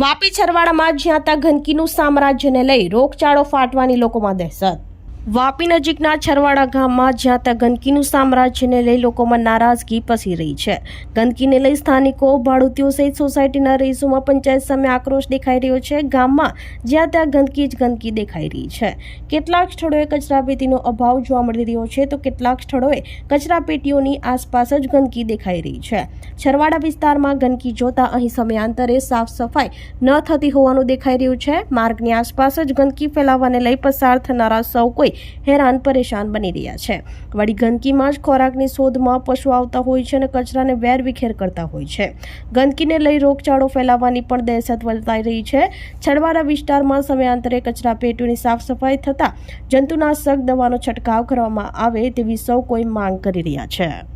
વાપી છરવાડામાં જ્યાં ત્યાં ગંદકીનું સામ્રાજ્યને લઈ રોગચાળો ફાટવાની લોકોમાં દહેશત. વાપી નજીકના છરવાડા ગામમાં જ્યાં ત્યાં ગંદકીનું સામ્રાજ્યને લઈ લોકોમાં નારાજગી પસી રહી છે. ગંદકીને લઈ સ્થાનિકો, ભાડુતીઓ સહિત સોસાયટીના રહીશોમાં પંચાયત સામે આક્રોશ દેખાઈ રહ્યો છે. ગામમાં જ્યાં ત્યાં ગંદકી જ ગંદકી દેખાઈ રહી છે. કેટલાક સ્થળોએ કચરાપેટીનો અભાવ જોવા મળી રહ્યો છે તો કેટલાક સ્થળોએ કચરાપેટીઓની આસપાસ જ ગંદકી દેખાઈ રહી છે. છરવાડા વિસ્તારમાં ગંદકી જોતા અહીં સમયાંતરે સાફ સફાઈ ન થતી હોવાનું દેખાઈ રહ્યું છે. માર્ગની આસપાસ જ ગંદકી ફેલાવવાને લઈ પસાર થનારા સૌ કોઈ હેરાન પરેશાન બની રહ્યા છે. વળી ગંદકીમાં જ ખોરાકની શોધમાં પશુ આવતા હોય છે અને કચરાને વેરવિખેર કરતા હોય છે. ગંદકીને લઈ રોગચાળો ફેલાવવાની પણ દહેશત વર્તાઈ રહી છે. છડવાડા વિસ્તારમાં સમયાંતરે કચરા પેટીઓની સાફ સફાઈ થતાં જંતુનાશક દવાનો છંટકાવ કરવામાં આવે તેવી સૌ કોઈ માંગ કરી રહ્યા છે.